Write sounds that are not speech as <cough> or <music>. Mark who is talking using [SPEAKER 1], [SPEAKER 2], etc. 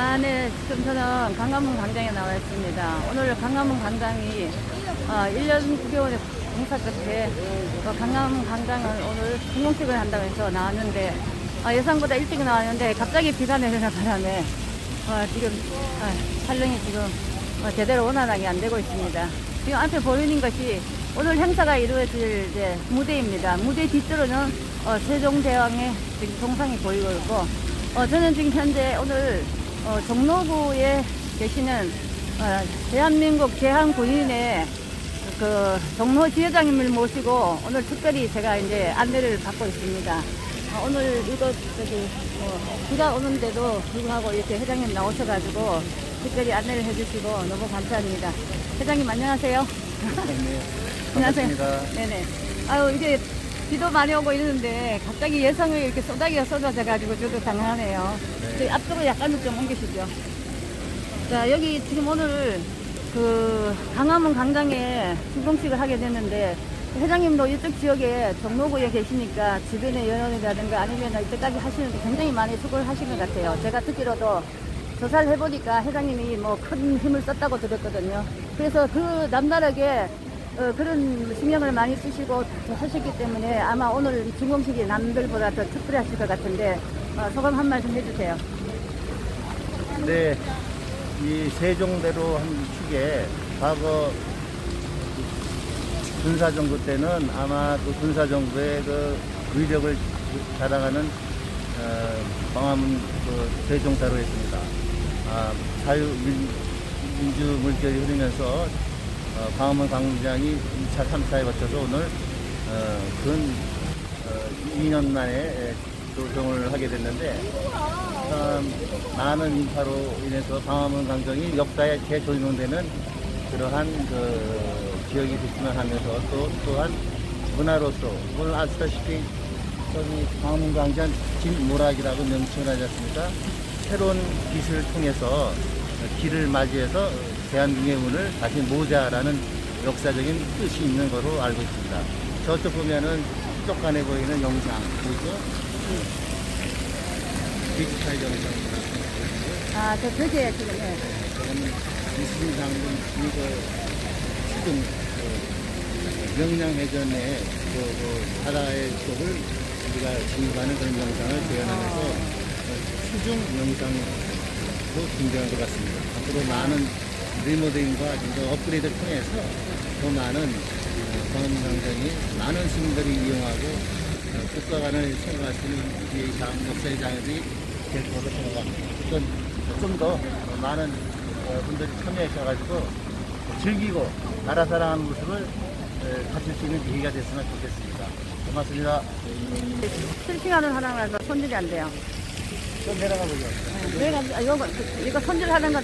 [SPEAKER 1] 아, 네. 지금 저는 강화문 광장에 나와 있습니다. 오늘 강화문 광장이 어, 1년 9개월의 공사 끝에 그 강화문 광장을 오늘 공공식을 한다고 해서 나왔는데 어, 예상보다 일찍 나왔는데 갑자기 비가 내리는 바람에 어, 지금 어, 촬영이 지금 어, 제대로 원활하게 안 되고 있습니다. 지금 앞에 보이는 것이 오늘 행사가 이루어질 이제 무대입니다. 무대 뒤쪽으로는 어, 세종대왕의 지금 동상이 보이고 있고 어, 저는 지금 현재 오늘 어, 종로구에 계시는 어, 대한민국 대한군인의 그 종로 지회장님을 모시고 오늘 특별히 제가 이제 안내를 받고 있습니다. 어, 오늘 이거 저기 어, 비가 오는데도 불구하고 이렇게 회장님 나오셔가지고 특별히 안내를 해주시고 너무 감사합니다. 회장님 안녕하세요. <laughs> 안녕하세요.
[SPEAKER 2] 반갑습니다.
[SPEAKER 1] 네네. 아유 이제 비도 많이 오고 이러는데 갑자기 예상을 이렇게 쏟아기가 쏟아져가지고 저도 당황하네요.
[SPEAKER 2] 네.
[SPEAKER 1] 저희 앞쪽으로 약간 좀 옮기시죠. 자 여기 지금 오늘 그 강화문 광장에 준공식을 하게 됐는데 회장님도 이쪽 지역에 종로구에 계시니까 주변의 연원이라든가 아니면 이때까지 하시는데 굉장히 많이 수고를 하신 것 같아요. 제가 듣기로도 조사를 해보니까 회장님이 뭐 큰 힘을 썼다고 들었거든요. 그래서 그 남다르게 어, 그런 신경을 많이 쓰시고 하셨기 때문에 아마 오늘 이 준공식이 남들보다 더 특별하실 것 같은데 어, 소감 한 말씀 해주세요.
[SPEAKER 2] 네, 이 세종대로 한 축에 과거 군사정부 때는 아마 그 군사정부의 그 의력을 자랑하는 어, 광화문 그 세종대로였습니다. 아, 자유 민, 민주 물결이 흐르면서 어, 광화문 광장이 2차, 3차에 거쳐서 오늘 어, 근 어, 2년 만에 예, 조성을 하게 됐는데 참 많은 인파로 인해서 광화문 광장이 역사에 재조명되는 그러한 그 지역이 됐으면 하면서 또 또한 문화로서 오늘 아시다시피 저기 광화문 광장 진모락이라고 명칭을 하지 않습니까? 새로운 빛을 통해서 길을 맞이해서 대한민국의 운을 다시 모자라는 역사적인 뜻이 있는 것으로 알고 있습니다. 저쪽 보면은 쪽간에 보이는 영상 보이죠? 디지털 영상입니다.
[SPEAKER 1] 아, 저 벽에 지금, 예.
[SPEAKER 2] 저는 이승 장군 이거 지금 그 명량해전의 그, 그 바다의 쪽을 우리가 진입하는 그런 영상을 재현하면서 어, 수중 영상도 준비한 것 같습니다. 앞으로 많은 리모델링과 진짜 업그레이드를 통해서 더 많은 어, 광화문 광장이 많은 시민들이 이용하고 어, 국가 간을 생각할 수 있는 이 다음 역사의 장들이 될 거로 생각합니다. 좀더 많은 어, 분들이 참여하셔가지고 즐기고 나라 사랑하는 모습을 에, 가질 수 있는 계기가 됐으면 좋겠습니다. 고맙습니다.
[SPEAKER 1] 실싱하는 사람이라서 손질이 안 돼요.
[SPEAKER 2] 좀 내려가 보죠.
[SPEAKER 1] 내가 이거, 이거 손질하는 거